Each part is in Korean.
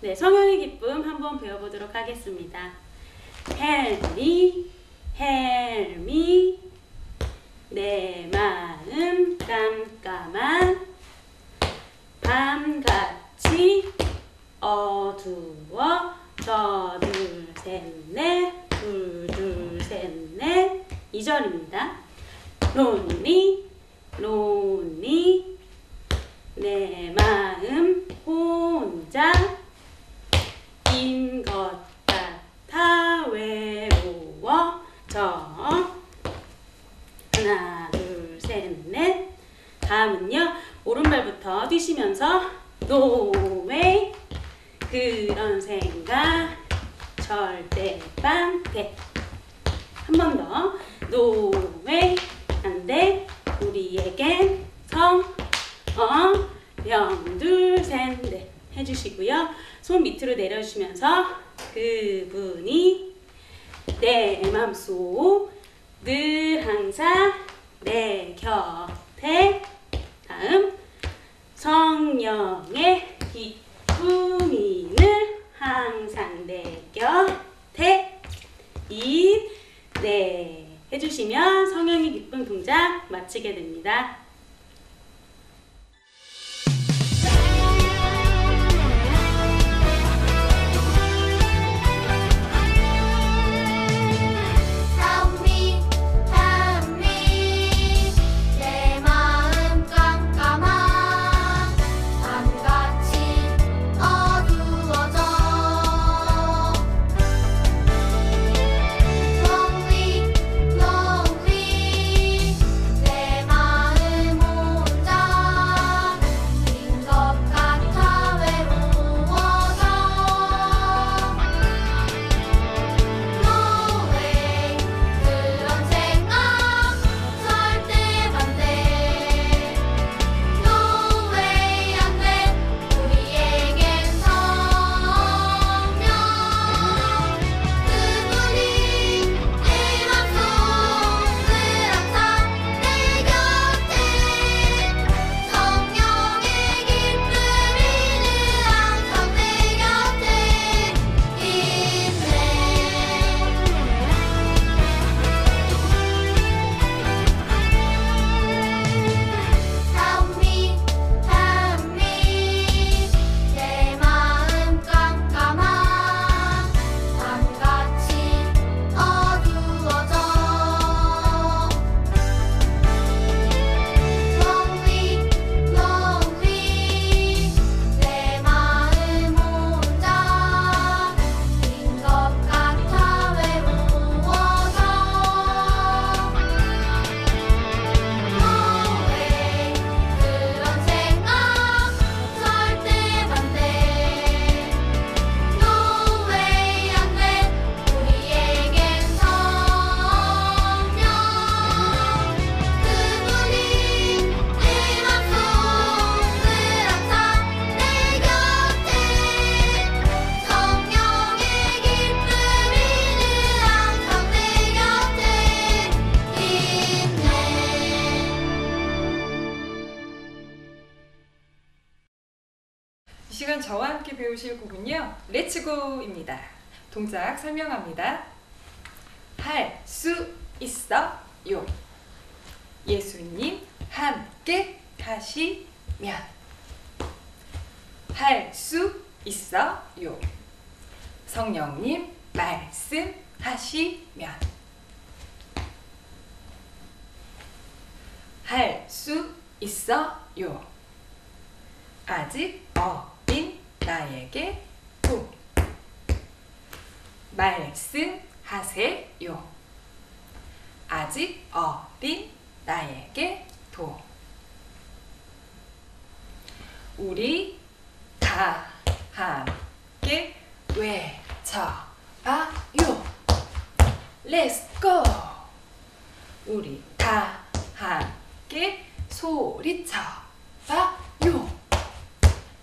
네, 성령의 기쁨 한번 배워보도록 하겠습니다. Help me, help me. 내 마음 깜깜한 밤같이 어두워 저둘셋넷 둘둘셋넷 2절입니다. lonely lonely 내 마음 혼자 인 것 같아 외로워져 하나 둘셋넷 다음은요 오른발부터 뛰시면서 way 그런 생각 절대 빵대 한 번더 way 안돼 우리에겐 성 어, 명, 둘, 셋, 넷 해주시고요. 손 밑으로 내려주시면서 그분이 내 맘속 늘 항상 내 곁에 다음 성령의 기쁨이 늘 항상 내 곁에 이네 해주시면 성령의 기쁨 동작 마치게 됩니다. 시간 저와 함께 배우실 곡은요. 렛츠고입니다. 동작 설명합니다. 할 수 있어요. 예수님 함께 하시면 할 수 있어요. 성령님 말씀하시면 할 수 있어요. 아직 어린 나에게 도 말씀하세요. 아직 어린 나에게 도 우리 다 함께 외쳐봐요. Let's go. 우리 다 함께 소리쳐봐요.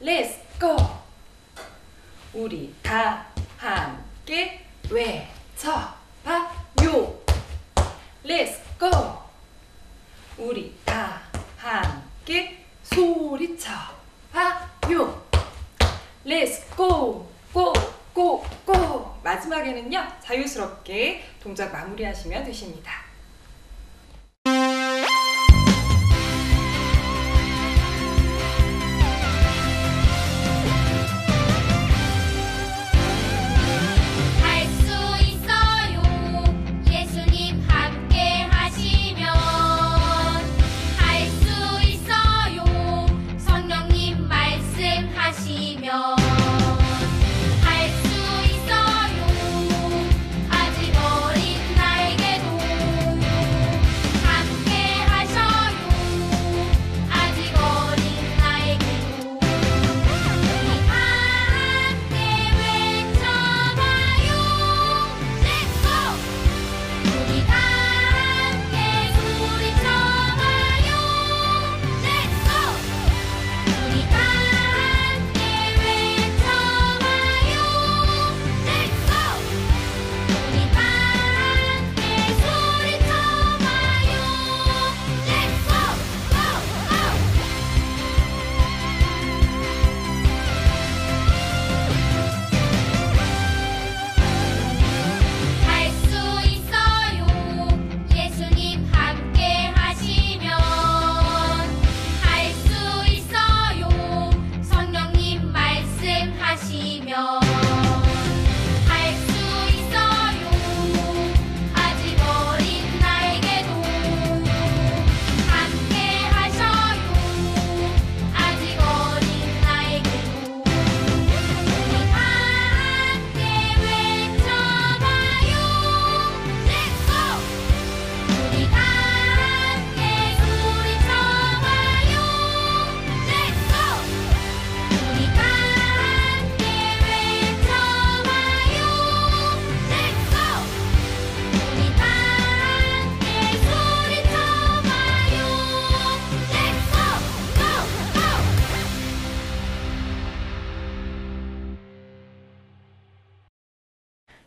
Let's go. 우리 다 함께 외쳐봐요. Let's go. 우리 다 함께 소리쳐봐요. Let's go, go, go, go. 마지막에는요, 자유스럽게 동작 마무리하시면 되십니다.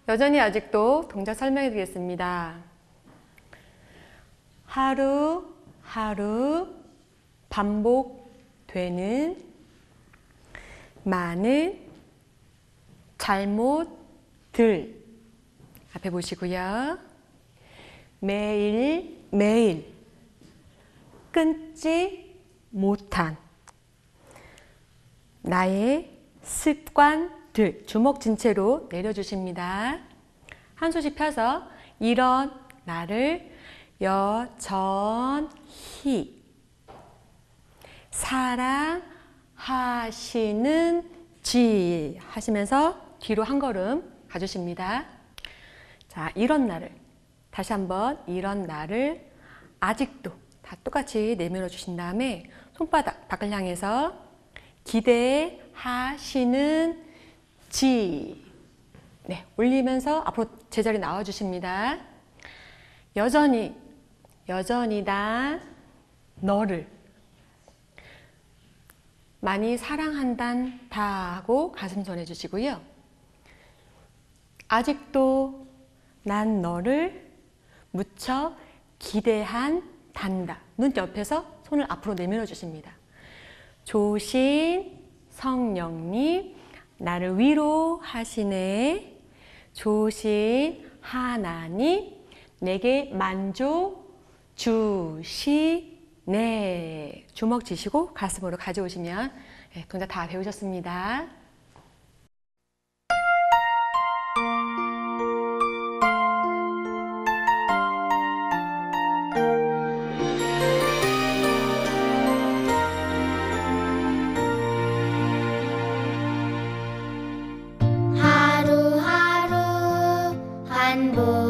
여전히 아직도 동작 설명해 드리겠습니다. 하루, 하루 반복되는 많은 잘못들. 앞에 보시고요. 매일, 매일 끊지 못한 나의 습관 들 주먹 진 채로 내려주십니다. 한 소씩 펴서 이런 나를 여전히 사랑하시는 지 하시면서 뒤로 한 걸음 가주십니다. 자, 이런 나를 다시 한번 이런 나를 아직도 다 똑같이 내밀어 주신 다음에 손바닥 밖을 향해서 기대하시는 지 네, 올리면서 앞으로 제자리 나와 주십니다. 여전히 여전히 다 너를 많이 사랑한단 다 하고 가슴 전해 주시고요. 아직도 난 너를 무척 기대한 단다. 눈 옆에서 손을 앞으로 내밀어 주십니다. 조신 성령님 나를 위로하시네. 조신 하나님 내게 만족 주시네. 주먹 쥐시고 가슴으로 가져오시면 예, 동작 다 배우셨습니다. rainbow.